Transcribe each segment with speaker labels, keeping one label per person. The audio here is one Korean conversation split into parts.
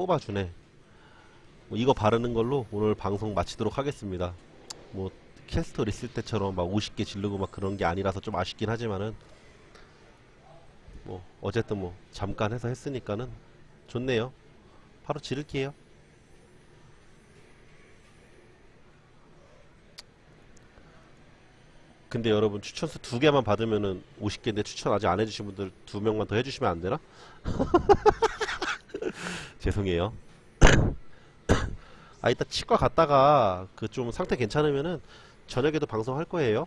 Speaker 1: 뽑아주네. 뭐 이거 바르는 걸로 오늘 방송 마치도록 하겠습니다. 뭐 캐스터 있을 때처럼 막 50개 지르고 막 그런 게 아니라서 좀 아쉽긴 하지만은 뭐 어쨌든 뭐 잠깐 해서 했으니까는 좋네요. 바로 지를게요. 근데 여러분 추천수 두 개만 받으면은 50개인데 추천 아직 안 해주신 분들 두 명만 더 해주시면 안 되나? 죄송해요. 아 이따 치과 갔다가 그 좀 상태 괜찮으면은 저녁에도 방송할 거예요.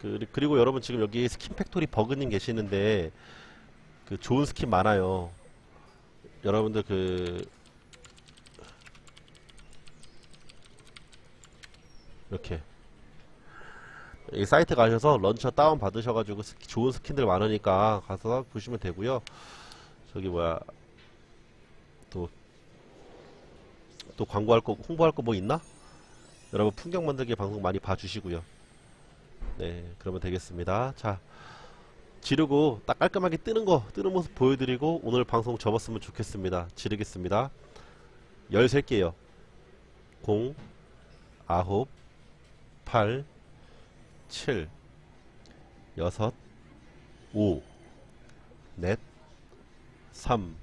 Speaker 1: 그, 그리고 여러분 지금 여기 스킨 팩토리 버그님 계시는데 그 좋은 스킨 많아요. 여러분들 그 이렇게 이 사이트 가셔서 런처 다운 받으셔가지고 스키- 좋은 스킨들 많으니까 가서 보시면 되고요. 저기 뭐야 또 또 광고할 거 홍보할 거 뭐 있나? 여러분 풍경 만들기 방송 많이 봐주시고요. 네 그러면 되겠습니다. 자 지르고 딱 깔끔하게 뜨는 거 뜨는 모습 보여드리고 오늘 방송 접었으면 좋겠습니다. 지르겠습니다. 13개요. 0 9 8 7 6 5 넷 3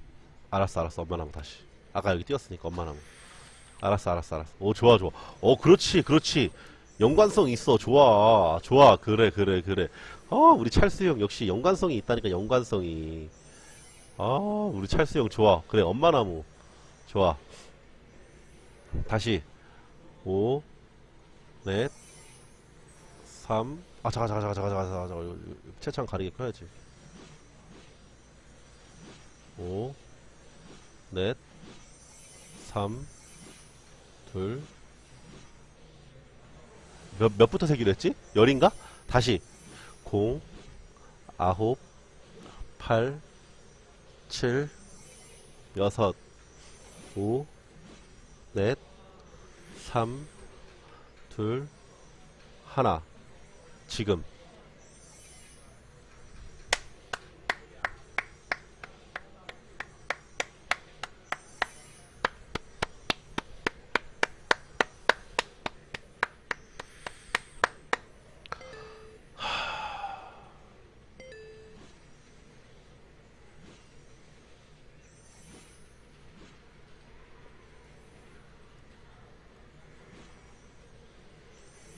Speaker 1: 알았어 알았어. 엄마 나무 다시. 아까 여기 띄었으니까 엄마 나무 알았어 알았어 알았어. 오 좋아 좋아. 어 그렇지 그렇지. 연관성 있어. 좋아 좋아. 그래 그래 그래. 어 우리 찰스 형 역시 연관성이 있다니까 연관성이. 아 우리 찰스 형 좋아. 그래 엄마 나무. 좋아. 다시. 5 넷 3. 아, 잠깐, 잠깐, 잠깐, 잠깐, 잠깐, 잠깐, 잠깐. 채창 가리게 커야지. 5, 넷, 3, 둘. 몇, 몇부터 세기로 했지? 열인가? 다시. 0, 아홉, 8, 7, 여섯, 5, 넷, 3, 둘, 하나. 지금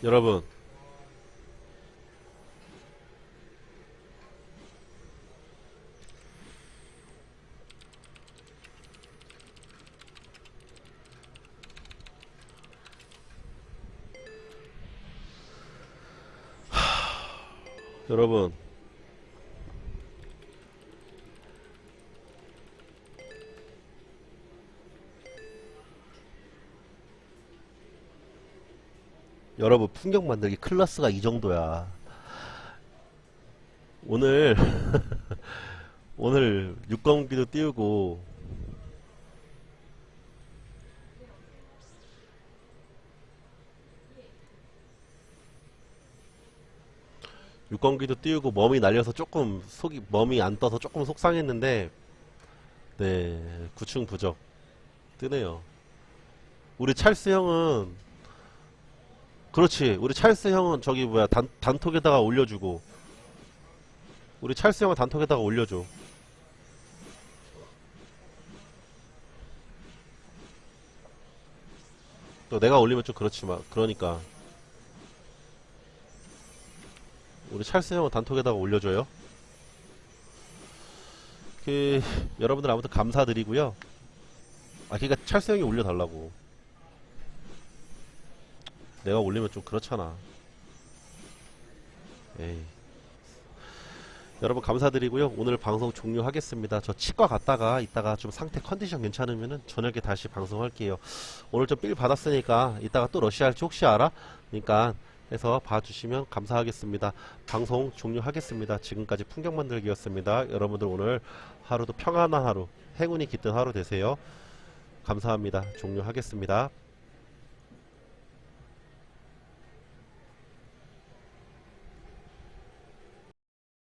Speaker 1: 여러분. 여러분 여러분 풍경 만들기 클래스가 이 정도야. 오늘 오늘 육공기도 띄우고 육공기도 띄우고 멈이 날려서 조금 속이 멈이 안 떠서 조금 속상했는데 네 구충 부적 뜨네요. 우리 찰스 형은 그렇지. 우리 찰스 형은 저기 뭐야 단, 단톡에다가 올려주고. 우리 찰스 형은 단톡에다가 올려줘. 또 내가 올리면 좀 그렇지만 그러니까. 우리 찰스 형은 단톡에다가 올려줘요. 그 여러분들 아무튼 감사드리고요. 아 그니까 찰스 형이 올려달라고 내가 올리면 좀 그렇잖아. 에이. 여러분 감사드리고요. 오늘 방송 종료하겠습니다. 저 치과 갔다가 이따가 좀 상태 컨디션 괜찮으면은 저녁에 다시 방송할게요. 오늘 좀삘 받았으니까 이따가 또 러시아 할지 혹시 알아? 그러니까 해서 봐주시면 감사하겠습니다. 방송 종료하겠습니다. 지금까지 풍경 만들기였습니다. 여러분들 오늘 하루도 평안한 하루, 행운이 깃든 하루 되세요. 감사합니다. 종료하겠습니다.